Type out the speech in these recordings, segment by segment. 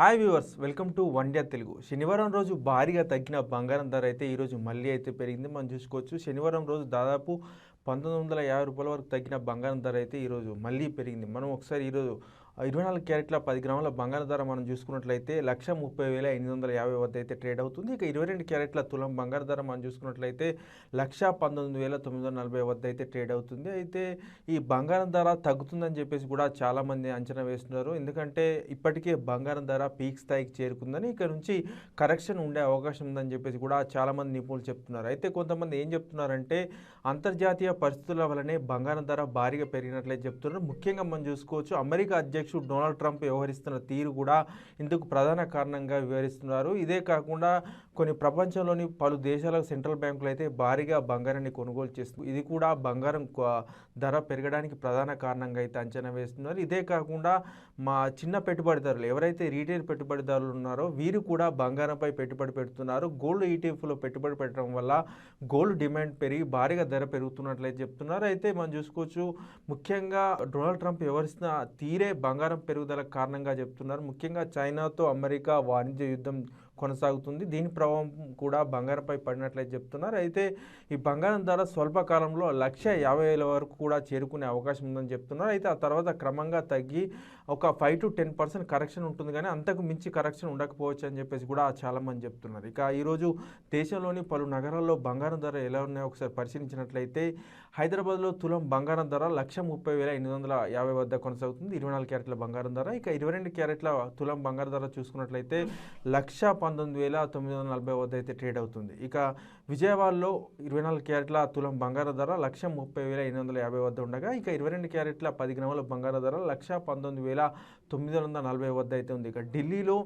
Hi viewers welcome to one day Telugu. శనివారం రోజు భారీగా తగ్గిన బంగారం ధర అయితే ఈరోజు మళ్ళీ అయితే పెరిగింది. మనం చూసుకోవచ్చు శనివారం రోజు దాదాపు పంతొమ్మిది వందల యాభై రూపాయల వరకు తగ్గిన బంగారం ధర అయితే ఈరోజు మళ్ళీ పెరిగింది. మనం ఒకసారి ఈరోజు ఇరవై నాలుగు క్యారెట్ల పది గ్రాముల బంగారం ధర మనం చూసుకున్నట్లయితే లక్ష ముప్పై వేల ఎనిమిది వందల యాభై వద్ద అయితే ట్రేడ్ అవుతుంది. ఇక ఇరవై రెండు క్యారెట్ల తులం బంగారు ధర మనం చూసుకున్నట్లయితే లక్ష పంతొమ్మిది వేల తొమ్మిది వందల నలభై వద్ద అయితే ట్రేడ్ అవుతుంది. అయితే ఈ బంగారం ధర తగ్గుతుందని చెప్పేసి కూడా చాలామంది అంచనా వేస్తున్నారు. ఎందుకంటే ఇప్పటికే బంగారం ధర పీక్ స్థాయికి చేరుకుందని ఇక నుంచి కరెక్షన్ ఉండే అవకాశం ఉందని చెప్పేసి కూడా చాలామంది నిపుణులు చెప్తున్నారు. అయితే కొంతమంది ఏం చెప్తున్నారంటే అంతర్జాతీయ పరిస్థితుల వల్లనే బంగారం ధర భారీగా పెరిగినట్లయితే చెప్తున్నారు. ముఖ్యంగా మనం చూసుకోవచ్చు అమెరికా అధ్యక్షుడు డొనాల్డ్ ట్రంప్ వ్యవహరిస్తున్న తీరు కూడా ఇందుకు ప్రధాన కారణంగా వివరిస్తున్నారు. ఇదే కాకుండా కొన్ని ప్రపంచంలోని పలు దేశాల సెంట్రల్ బ్యాంకులు అయితే భారీగా బంగారాన్ని కొనుగోలు చేస్తుంది ఇది కూడా బంగారం ధర పెరగడానికి ప్రధాన కారణంగా అయితే అంచనా వేస్తున్నారు. ఇదే కాకుండా మా చిన్న పెట్టుబడిదారులు ఎవరైతే రీటైల్ పెట్టుబడిదారులు ఉన్నారో వీరు కూడా బంగారంపై పెట్టుబడి పెడుతున్నారు. గోల్డ్ ఈటీఎఫ్లో పెట్టుబడి పెట్టడం వల్ల గోల్డ్ డిమాండ్ పెరిగి భారీగా ధర పెరుగుతున్నట్లయితే చెప్తున్నారు. అయితే మనం చూసుకోవచ్చు ముఖ్యంగా డొనాల్డ్ ట్రంప్ వ్యవహరిస్తున్న తీరే బంగారం పెరుగుదల కారణంగా చెప్తున్నారు. ముఖ్యంగా చైనాతో అమెరికా వాణిజ్య యుద్ధం కొనసాగుతుంది. దీని ప్రభావం కూడా బంగారంపై పడినట్లయితే చెప్తున్నారు. అయితే ఈ బంగారం ధర స్వల్పకాలంలో లక్ష యాభై వేల వరకు కూడా చేరుకునే అవకాశం ఉందని చెప్తున్నారు. అయితే ఆ తర్వాత క్రమంగా తగ్గి ఒక five to ten percent correction ఉంటుంది కానీ అంతకు మించి కరెక్షన్ ఉండకపోవచ్చు అని చెప్పేసి కూడా చాలామంది చెప్తున్నారు. ఇక ఈరోజు దేశంలోని పలు నగరాల్లో బంగారం ధర ఎలా ఉన్నాయో ఒకసారి పరిశీలించినట్లయితే హైదరాబాద్లో తులం బంగారం ధర లక్ష ముప్పై వేల ఎనిమిది వందల యాభై వద్ద కొనసాగుతుంది. ఇరవై నాలుగు క్యారెట్ల బంగారం ధర. ఇక ఇరవై రెండు క్యారెట్ల తులం బంగారం ధర చూసుకున్నట్లయితే లక్ష పంతొమ్మిది వేల తొమ్మిది వందల నలభై వద్ద అయితే ట్రేడ్ అవుతుంది. ఇక విజయవాడలో ఇరవై నాలుగు క్యారెట్ల తులం బంగారు ధర లక్ష ముప్పై వేల ఎనిమిది వందల యాభై వద్ద ఉండగా ఇక ఇరవై రెండు క్యారెట్ల పది గ్రాముల బంగారు ధర లక్ష పంతొమ్మిది వేల తొమ్మిది వందల నలభై వద్ద అయితే ఉంది. ఇక ఢిల్లీలో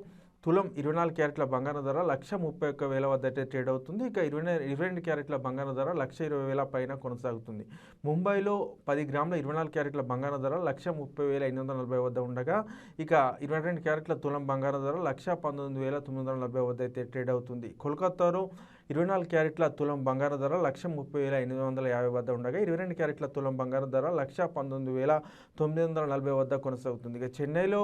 తులం ఇరవై నాలుగు క్యారెట్ల బంగారం ధర లక్ష ముప్పై ఒక్క వేల వద్ద అయితే ట్రేడ్ అవుతుంది. ఇక ఇరవై ఇరవై రెండు క్యారెట్ల బంగారం ధర లక్ష ఇరవై వేల పైన కొనసాగుతుంది. ముంబైలో పది గ్రాముల ఇరవై నాలుగు క్యారెట్ల బంగారం ధర లక్ష ముప్పై వేల ఎనిమిది వందల నలభై వద్ద ఉండగా ఇక ఇరవై రెండు క్యారెట్ల తులం బంగారం ధర లక్ష పంతొమ్మిది వేల తొమ్మిది వందల నలభై వద్ద అయితే ట్రేడ్ అవుతుంది. కోల్కతాలో ఇరవై నాలుగు క్యారెట్ల తులం బంగారం ధర లక్ష ముప్పై వేల ఎనిమిది వందల యాభై వద్ద ఉండగా ఇరవై రెండు క్యారెట్ల తులం బంగారం ధర లక్ష పంతొమ్మిది వేల తొమ్మిది వందల నలభై వద్ద కొనసాగుతుంది. ఇక చెన్నైలో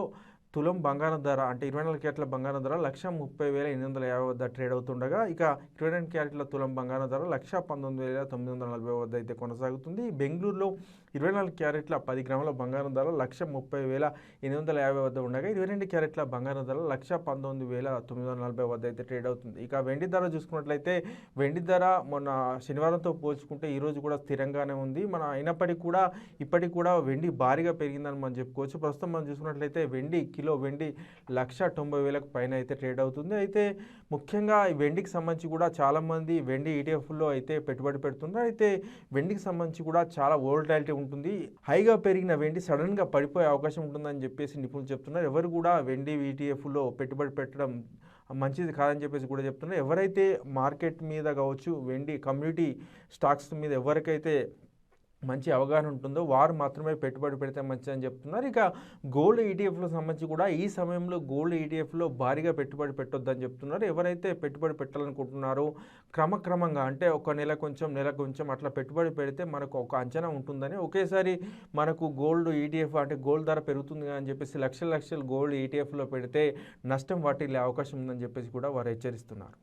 తులం బంగారం ధర అంటే ఇరవై నాలుగు క్యారెట్ల బంగారం ధర లక్ష ముప్పై వేల ఎనిమిది వందల యాభై వద్ద ట్రేడ్ అవుతుండగా ఇక ఇరవై రెండు క్యారెట్ల తులం బంగారం ధర లక్ష పంతొమ్మిది వేల తొమ్మిది వందల నలభై వద్ద అయితే కొనసాగుతుంది. బెంగళూరులో ఇరవై నాలుగు క్యారెట్ల పది గ్రాముల బంగారం ధర లక్ష ముప్పై వేల ఎనిమిది వందల యాభై వద్ద ఉండగా ఇరవై రెండు క్యారెట్ల బంగారం ధర లక్ష పంతొమ్మిది వేల తొమ్మిది వందల నలభై వద్ద అయితే ట్రేడ్ అవుతుంది. ఇక వెండి ధర చూసుకున్నట్లయితే వెండి ధర మొన్న శనివారంతో పోల్చుకుంటే ఈరోజు కూడా స్థిరంగానే ఉంది. మన అయినప్పటికీ కూడా ఇప్పటికి కూడా వెండి భారీగా పెరిగిందని మనం చెప్పుకోవచ్చు. ప్రస్తుతం మనం చూసుకున్నట్లయితే వెండి కిలో వెండి లక్ష తొంభై వేలకు పైన అయితే ట్రేడ్ అవుతుంది. అయితే ముఖ్యంగా ఈ వెండికి సంబంధించి కూడా చాలామంది వెండి ఈటీఎఫ్లో అయితే పెట్టుబడి పెడుతున్నారు. అయితే వెండికి సంబంధించి కూడా చాలా వోల్టాలిటీ ఉంటుంది. హైగా పెరిగిన వెండి సడన్గా పడిపోయే అవకాశం ఉంటుందని చెప్పేసి నిపుణులు చెప్తున్నారు. ఎవరు కూడా వెండి ఈటీఎఫ్లో పెట్టుబడి పెట్టడం మంచిది కాదని చెప్పేసి కూడా చెప్తున్నారు. ఎవరైతే మార్కెట్ మీద కావచ్చు వెండి కమ్యూనిటీ స్టాక్స్ మీద ఎవరికైతే మంచి అవగాహన ఉంటుందో వారు మాత్రమే పెట్టుబడి పెడితే మంచిది అని చెప్తున్నారు. ఇక గోల్డ్ ఈటీఎఫ్లో సంబంధించి కూడా ఈ సమయంలో గోల్డ్ ఈటీఎఫ్లో భారీగా పెట్టుబడి పెట్టొద్దని చెప్తున్నారు. ఎవరైతే పెట్టుబడి పెట్టాలనుకుంటున్నారో క్రమక్రమంగా అంటే ఒక నెల కొంచెం నెల కొంచెం అట్లా పెట్టుబడి పెడితే మనకు ఒక అంచనా ఉంటుందని ఒకేసారి మనకు గోల్డ్ ఈటీఎఫ్ అంటే గోల్డ్ ధర పెరుగుతుంది అని చెప్పేసి లక్షల లక్షలు గోల్డ్ ఈటీఎఫ్లో పెడితే నష్టం వాటిల్లే అవకాశం ఉందని చెప్పేసి కూడా వారు హెచ్చరిస్తున్నారు.